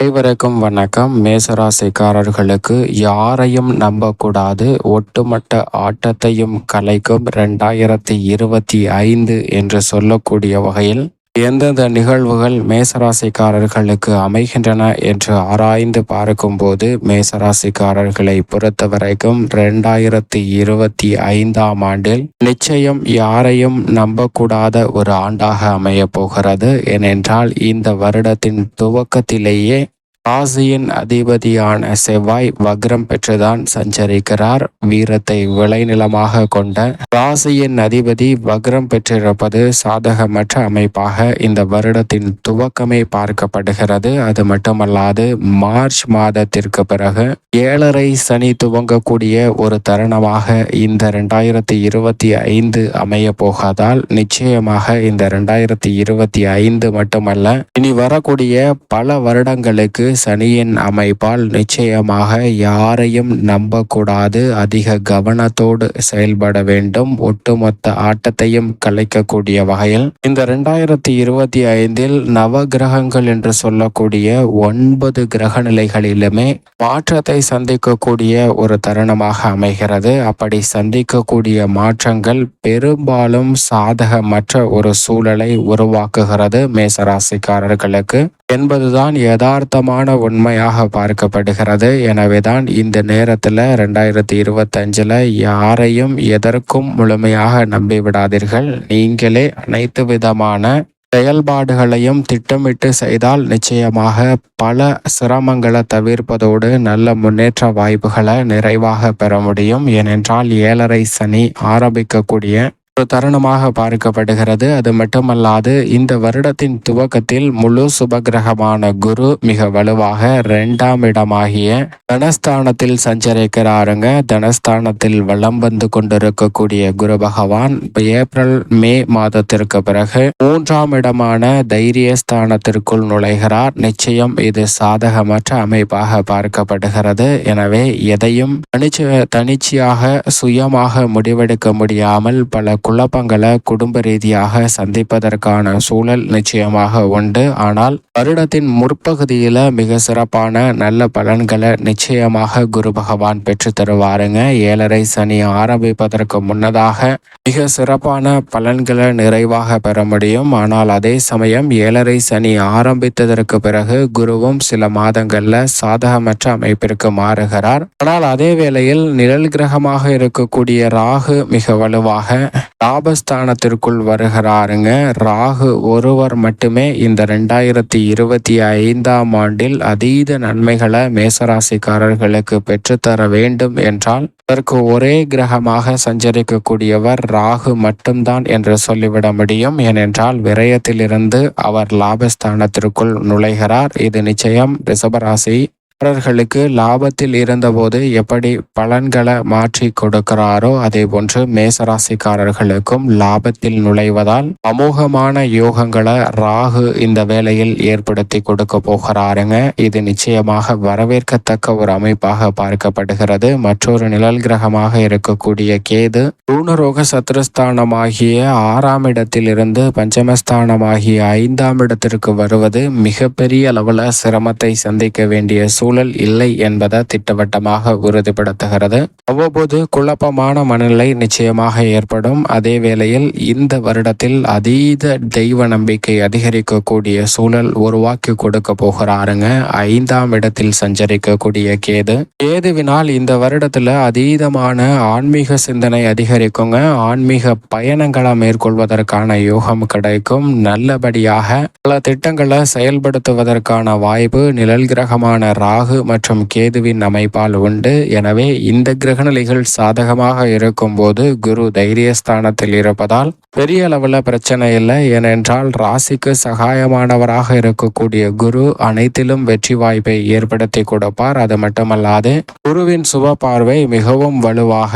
அனைவருக்கும் வணக்கம். மேசராசிக்காரர்களுக்கு யாரையும் நம்பக்கூடாது. ஒட்டுமொத்த ஆட்டத்தையும் கலைக்கும் ரெண்டாயிரத்தி இருபத்தி ஐந்து என்று சொல்லக்கூடிய வகையில் எந்தெந்த நிகழ்வுகள் மேசராசிக்காரர்களுக்கு அமைகின்றன என்று ஆராய்ந்து பார்க்கும்போது மேசராசிக்காரர்களை பொறுத்தவரைக்கும் ரெண்டாயிரத்தி இருபத்தி ஐந்தாம் ஆண்டில் நிச்சயம் யாரையும் நம்பக்கூடாத ஒரு ஆண்டாக அமையப் போகிறது. ஏனென்றால் இந்த வருடத்தின் துவக்கத்திலேயே ராசியின் அதிபதியான செவ்வாய் வக்ரம் பெற்றுதான் சஞ்சரிக்கிறார். வீரத்தை விளைநிலமாக கொண்ட ராசியின் அதிபதி வக்ரம் பெற்றிருப்பது சாதகமற்ற அமைப்பாக இந்த வருடத்தின் துவக்கமே பார்க்கப்படுகிறது. அது மட்டுமல்லாது மார்ச் மாதத்திற்கு பிறகு ஏழரை சனி துவங்கக்கூடிய ஒரு தருணமாக இந்த ரெண்டாயிரத்தி இருபத்தி ஐந்து அமைய போகாதால் நிச்சயமாக இந்த ரெண்டாயிரத்தி இருபத்தி ஐந்து மட்டுமல்ல இனி வரக்கூடிய பல வருடங்களுக்கு சனியின் அமைப்பால் நிச்சயமாக யாரையும் நம்பக்கூடாது. அதிக கவனத்தோடு செயல்பட வேண்டும். ஒட்டுமொத்த ஆட்டத்தையும் கலைக்கக்கூடிய வகையில் இந்த ரெண்டாயிரத்தி இருபத்தி ஐந்தில் நவ கிரகங்கள் என்று சொல்லக்கூடிய ஒன்பது கிரக நிலைகளிலுமே மாற்றத்தை சந்திக்கக்கூடிய ஒரு தருணமாக அமைகிறது. அப்படி சந்திக்கக்கூடிய மாற்றங்கள் பெரும்பாலும் சாதகமற்ற ஒரு சூழலை உருவாக்குகிறது. மேசராசிக்காரர்களுக்கு என்பதுதான் யதார்த்தமான உண்மையாக பார்க்கப்படுகிறது. எனவேதான் இந்த நேரத்தில் ரெண்டாயிரத்தி இருபத்தஞ்சில் யாரையும் எதற்கும் முழுமையாக நம்பிவிடாதீர்கள். நீங்களே அனைத்து விதமான செயல்பாடுகளையும் திட்டமிட்டு செய்தால் நிச்சயமாக பல சிரமங்களை தவிர்ப்பதோடு நல்ல முன்னேற்ற வாய்ப்புகளை நிறைவாக பெற முடியும். ஏனென்றால் ஏழரை சனி ஆரம்பிக்கக்கூடிய ஒரு தருணமாக பார்க்கப்படுகிறது. அது மட்டுமல்லாது இந்த வருடத்தின் துவக்கத்தில் முழு சுபகிரகமான குரு மிக வலுவாக இரண்டாம் இடமாகிய தனஸ்தானத்தில் சஞ்சரிக்கிறாருங்க. தனஸ்தானத்தில் வளம் வந்து கொண்டிருக்கக்கூடிய குரு பகவான் ஏப்ரல் மே மாதத்திற்கு பிறகு மூன்றாம் இடமான தைரியஸ்தானத்திற்குள் நுழைகிறார். நிச்சயம் இது சாதகமற்ற அமைப்பாக பார்க்கப்படுகிறது. எனவே எதையும் தனிச்சு தனிச்சையாக சுயமாக முடிவெடுக்க முடியாமல் பல குழப்பங்களை குடும்ப ரீதியாக சந்திப்பதற்கான சூழல் நிச்சயமாக உண்டு. ஆனால் வருடத்தின் முற்பகுதியில மிக சிறப்பான நல்ல பலன்களை நிச்சயமாக குரு பகவான் பெற்று தருவாருங்க. ஏழரை சனி ஆரம்பிப்பதற்கு முன்னதாக மிக சிறப்பான பலன்களை நிறைவாக பெற முடியும். ஆனால் அதே சமயம் ஏழரை சனி ஆரம்பித்ததற்கு பிறகு குருவும் சில மாதங்களில் சாதகமற்ற அமைப்பிற்கு மாறுகிறார். ஆனால் அதே வேளையில் நிழல் கிரகமாக இருக்கக்கூடிய ராகு மிக வலுவாக லாபஸ்தானத்திற்குள் வருகிறாருங்க. ராகு ஒருவர் மட்டுமே இந்த ரெண்டாயிரத்தி இருபத்தி ஐந்தாம் ஆண்டில் அதீத நன்மைகளை மேசராசிக்காரர்களுக்கு பெற்றுத்தர வேண்டும் என்றால் அதற்கு ஒரே கிரகமாக சஞ்சரிக்கக்கூடியவர் ராகு மட்டும்தான் என்று சொல்லிவிட முடியும். ஏனென்றால் விரயத்திலிருந்து அவர் லாபஸ்தானத்திற்குள் நுழைகிறார். இது நிச்சயம் ரிஷபராசி அவர்களுக்கு லாபத்தில் இருந்தபோது எப்படி பலன்களை மாற்றி கொடுக்கிறாரோ அதே போன்று மேசராசிக்காரர்களுக்கும் லாபத்தில் நுழைவதால் அமோகமான யோகங்களை ராகு இந்த வேளையில் ஏற்படுத்தி கொடுக்க போகிறாருங்க. இது நிச்சயமாக வரவேற்கத்தக்க ஒரு அமைப்பாக பார்க்கப்படுகிறது. மற்றொரு நிழல் கிரகமாக இருக்கக்கூடிய கேது பூனரோக சத்ருஸ்தானமாகிய ஆறாம் இடத்திலிருந்து பஞ்சமஸ்தானமாகிய ஐந்தாம் இடத்திற்கு வருவது மிகப்பெரிய அளவில் சிரமத்தை சந்திக்க வேண்டிய சூழ் சூழல் இல்லை என்பதை திட்டவட்டமாக உறுதிப்படுத்துகிறது. அவ்வப்போது குழப்பமான மனநிலை நிச்சயமாக ஏற்படும். அதே வேளையில் இந்த வருடத்தில் அதீத தெய்வ நம்பிக்கை அதிகரிக்கக்கூடிய சூழல் உருவாக்கி கொடுக்க போகிறாருங்க. ஐந்தாம் இடத்தில் சஞ்சரிக்கக்கூடிய கேது. கேதுவினால் இந்த வருடத்துல அதீதமான ஆன்மீக சிந்தனை அதிகரிக்குங்க. ஆன்மீக பயணங்களை மேற்கொள்வதற்கான யோகம் கிடைக்கும். நல்லபடியாக பல திட்டங்களை செயல்படுத்துவதற்கான வாய்ப்பு நிழல் கிரகமான ரா ராகு மற்றும் கேதுவின் அமைப்பால் உண்டு. எனவே இந்த கிரகநிலைகள் சாதகமாக இருக்கும்போது குரு தைரியஸ்தானத்தில் இருப்பதால் பெரிய அளவில் பிரச்சனை இல்லை. ஏனென்றால் ராசிக்கு சகாயமானவராக இருக்கக்கூடிய குரு அனைத்திலும் வெற்றி வாய்ப்பை ஏற்படுத்தி கொடுப்பார். அது மட்டுமல்லாது குருவின் சுப பார்வை மிகவும் வலுவாக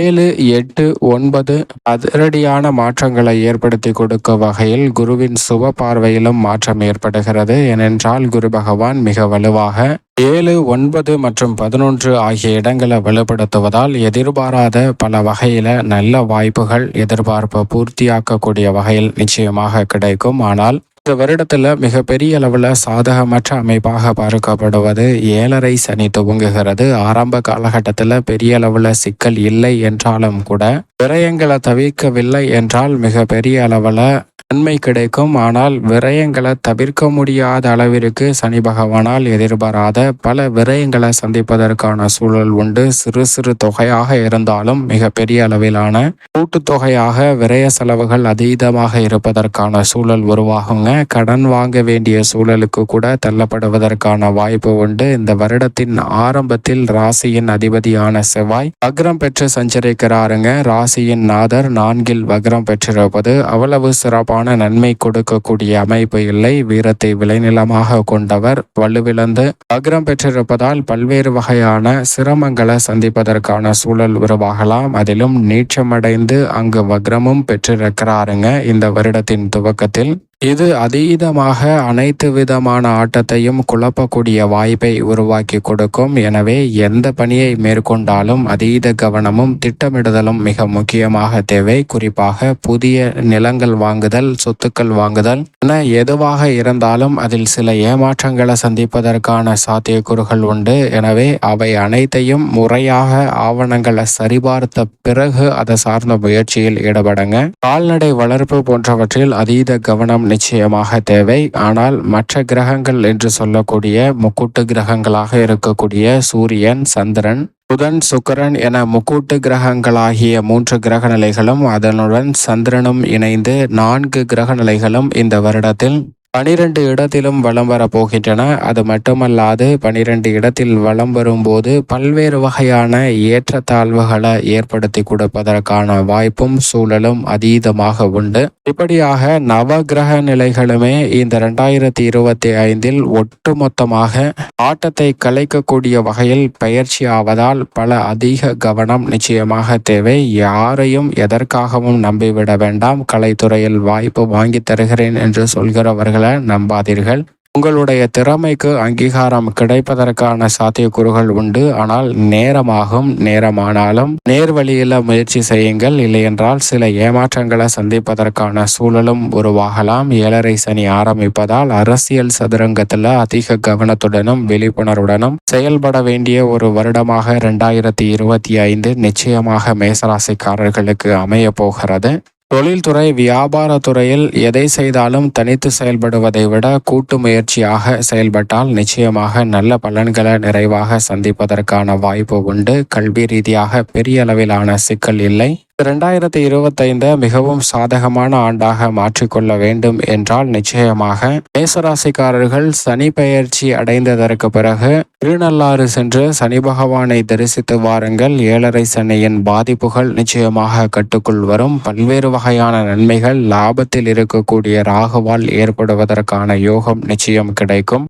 ஏழு எட்டு ஒன்பது அதிரடியான மாற்றங்களை ஏற்படுத்தி கொடுக்க வகையில் குருவின் சுப பார்வையிலும் மாற்றம் ஏற்படுகிறது. ஏனென்றால் குரு பகவான் மிக வலுவாக ஏழு ஒன்பது மற்றும் பதினொன்று ஆகிய இடங்களை வலுப்படுத்துவதால் எதிர்பாராத பல வகையில நல்ல வாய்ப்புகள் எதிர்பார்ப்பை பூர்த்தியாக்கக்கூடிய வகையில் நிச்சயமாக கிடைக்கும். ஆனால் இந்த வருடத்துல மிகப்பெரிய அளவுல சாதகமற்ற அமைப்பாக பார்க்கப்படுவது ஏழரை சனி துவங்குகிறது. ஆரம்ப காலகட்டத்தில் பெரிய அளவுல சிக்கல் இல்லை என்றாலும் கூட விரயங்களை தவிர்க்கவில்லை என்றால் மிக பெரிய அளவுல நன்மை கிடைக்கும். ஆனால் விரயங்களை தவிர்க்க முடியாத அளவிற்கு சனி பகவானால் எதிர்பாராத பல விரயங்களை சந்திப்பதற்கான சூழல் உண்டு. சிறு சிறு தொகையாக இருந்தாலும் மிக பெரிய அளவிலான கூட்டுத்தொகையாக விரய செலவுகள் அதீதமாக இருப்பதற்கான சூழல் உருவாகுங்க. கடன் வாங்க வேண்டிய சூழலுக்கு கூட தள்ளப்படுவதற்கான வாய்ப்பு உண்டு. இந்த வருடத்தின் ஆரம்பத்தில் ராசியின் அதிபதியான செவ்வாய் வக்ரம் பெற்று சஞ்சரிக்கிறாருங்க. ராசியின் நாதர் நான்கில் வக்ரம் பெற்றிருப்பது அவ்வளவு சிறப்பான நன்மை கொடுக்கக்கூடிய அமைப்பு இல்லை. வீரத்தை விளைநிலமாக கொண்டவர் வலுவிழந்து அக்ரம் பெற்றிருப்பதால் பல்வேறு வகையான சிரமங்களை சந்திப்பதற்கான சூழல் உருவாகலாம். அதிலும் நீச்சமடைந்து அங்கு வக்ரமும் பெற்றிருக்கிறாருங்க. இந்த வருடத்தின் துவக்கத்தில் இது அதீதமாக அனைத்து விதமான ஆட்டத்தையும் குழப்பக்கூடிய வாய்ப்பை உருவாக்கி கொடுக்கும். எனவே எந்த பணியை மேற்கொண்டாலும் அதீத கவனமும் திட்டமிடுதலும் மிக முக்கியமாக தேவை. குறிப்பாக புதிய நிலங்கள் வாங்குதல் சொத்துக்கள் வாங்குதல் என எதுவாக இருந்தாலும் அதில் சில ஏமாற்றங்களை சந்திப்பதற்கான சாத்தியக்கூறுகள் உண்டு. எனவே அவை அனைத்தையும் முறையாக ஆவணங்களை சரிபார்த்த பிறகு அதை சார்ந்த முயற்சியில் ஈடுபடுங்க. கால்நடை வளர்ப்பு போன்றவற்றில் அதீத கவனம் நிச்சயமாக தேவை. ஆனால் மற்ற கிரகங்கள் என்று சொல்லக்கூடிய முக்கூட்டு கிரகங்களாக இருக்கக்கூடிய சூரியன் சந்திரன் புதன் சுக்கரன் என முக்கூட்டு கிரகங்களாகிய மூன்று கிரக நிலைகளும் அதனுடன் சந்திரனும் இணைந்து நான்கு கிரக நிலைகளும் இந்த வருடத்தில் பனிரெண்டு இடத்திலும் வலம் வரப்போகின்றன. அது மட்டுமல்லாது பனிரெண்டு இடத்தில் வலம் வரும்போது பல்வேறு வகையான ஏற்றத்தாழ்வுகளை ஏற்படுத்தி கொடுப்பதற்கான வாய்ப்பும் சூழலும் அதீதமாக உண்டு. இப்படியாக நவ கிரக நிலைகளுமே இந்த ரெண்டாயிரத்தி இருபத்தி ஐந்தில் ஒட்டுமொத்தமாக ஆட்டத்தை கலைக்கக்கூடிய வகையில் பயிற்சி ஆவதால் பல அதிக கவனம் நிச்சயமாக தேவை. யாரையும் எதற்காகவும் நம்பிவிட வேண்டாம். கலைத்துறையில் வாய்ப்பு வாங்கி தருகிறேன் என்று சொல்கிறவர்கள் நம்பாதீர்கள். உங்களுடைய திறமைக்கு அங்கீகாரம் கிடைப்பதற்கான சாத்தியக்கூறுகள் உண்டு. ஆனால் நேரமாகும் நேரமானாலும் நேர்வழியில் முயற்சி செய்யுங்கள். இல்லையென்றால் சில ஏமாற்றங்களை சந்திப்பதற்கான சூழலும் உருவாகலாம். ஏழரை சனி ஆரம்பிப்பதால் அரசியல் சதுரங்கத்தில் அதிக கவனத்துடனும் விழிப்புணர்வுடனும் செயல்பட வேண்டிய ஒரு வருடமாக இரண்டாயிரத்தி இருபத்தி ஐந்து நிச்சயமாக மேசராசிக்காரர்களுக்கு அமைய போகிறது. தொழில்துறை வியாபாரத்துறையில் எதை செய்தாலும் தனித்து செயல்படுவதை விட கூட்டு முயற்சியாக செயல்பட்டால் நிச்சயமாக நல்ல பலன்களை நிறைவாக சந்திப்பதற்கான வாய்ப்பு உண்டு. கல்வி ரீதியாக பெரிய அளவிலான சிக்கல் இல்லை. இரண்டாயிரத்தி இருபத்தைந்து மிகவும் சாதகமான ஆண்டாக மாற்றிக்கொள்ள வேண்டும் என்றால் நிச்சயமாக மேசராசிக்காரர்கள் சனி பெயர்ச்சி அடைந்ததற்கு பிறகு திருநள்ளாறு சென்று சனி பகவானை தரிசித்து வாருங்கள். ஏழரை சனியின் பாதிப்புகள் நிச்சயமாக கட்டுக்குள் வரும். பல்வேறு வகையான நன்மைகள் லாபத்தில் இருக்கக்கூடிய ராகுவால் ஏற்படுவதற்கான யோகம் நிச்சயம் கிடைக்கும்.